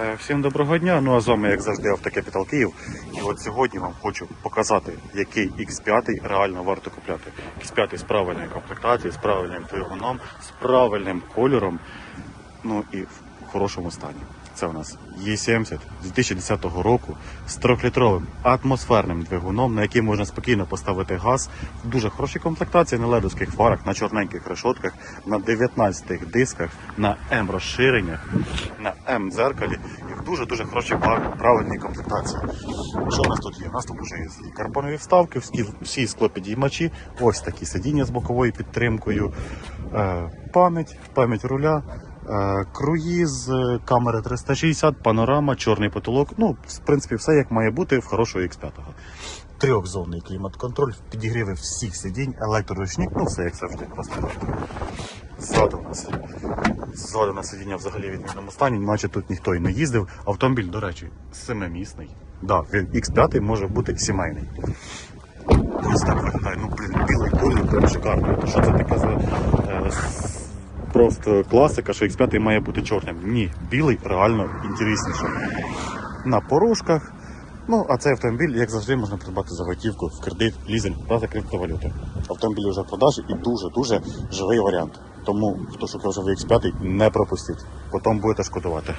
Е, Всім доброго дня. Ну а з вами, як завжди, Автокапітал Київ. І от сьогодні вам хочу показати, який X5 реально варто купляти. X5 з правильною комплектацією, з правильним двигуном, з правильним кольором, ну і в хорошому стані. Це у нас Е70 з 2010 року з 3-літровим атмосферним двигуном, на який можна спокійно поставити газ в дуже хорошій комплектації на ледовських фарах, на чорненьких решотках, на 19 дисках, на М-розширеннях, на М-дзеркалі і в дуже-дуже хорошій пар- правильній комплектації. Що у нас тут є? У нас тут вже є карбонові вставки, всі, всі склопідіймачі, ось такі сидіння з боковою підтримкою, е, пам'ять, пам'ять руля. Е, Круїз, е, камери 360, панорама, чорний потолок. Ну, в принципі, все як має бути в хорошого X5. Трьохзонний клімат-контроль, підігріви всіх сидінь, електроручник, ну все як завжди. Просто ззаду у нас. Ззаду на сидіння взагалі в відмінному стані, наче тут ніхто і не їздив. Автомобіль, до речі, семимісний. Да, він X5 може бути сімейний. Ось так виглядає. Ну, блін, білий колір, прям шикарно. Що це таке за е, просто класика, що X5 має бути чорним? Ні, білий реально інтересніше. На порожках. Ну, а цей автомобіль, як завжди, можна придбати за готівку, в кредит, лізинг та за криптовалюти. Автомобіль вже в продажі і дуже-дуже живий варіант. Тому, хто шукав живий X5, не пропустіть. Потім будете шкодувати.